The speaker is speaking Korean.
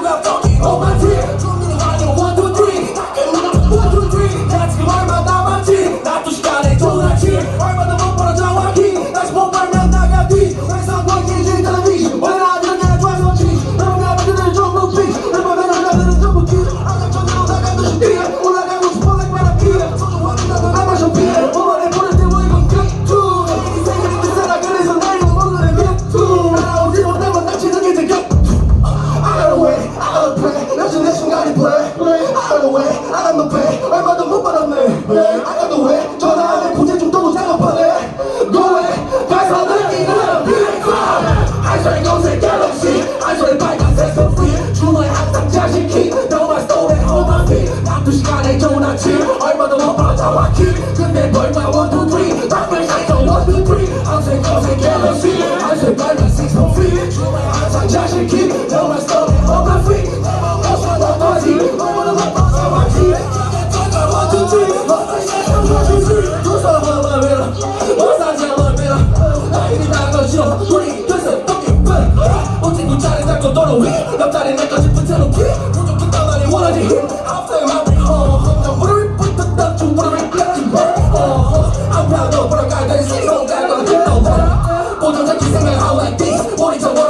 you got funky 나갔노 배 얼마도 못 받았네. 네 아까도 왜? 전화 안해 부재 좀 떠도 작업하네. 너왜 발사 느끼는 비행사 한손에 검색 갤럭시. 한손에 빨간색 선풍기. 주머니 항상 자식이 너만 스토리 허망기 밤두 시간에 좋은 아침. 얼마도 못 받아 왔기 근데 벌만 원도 it's a world.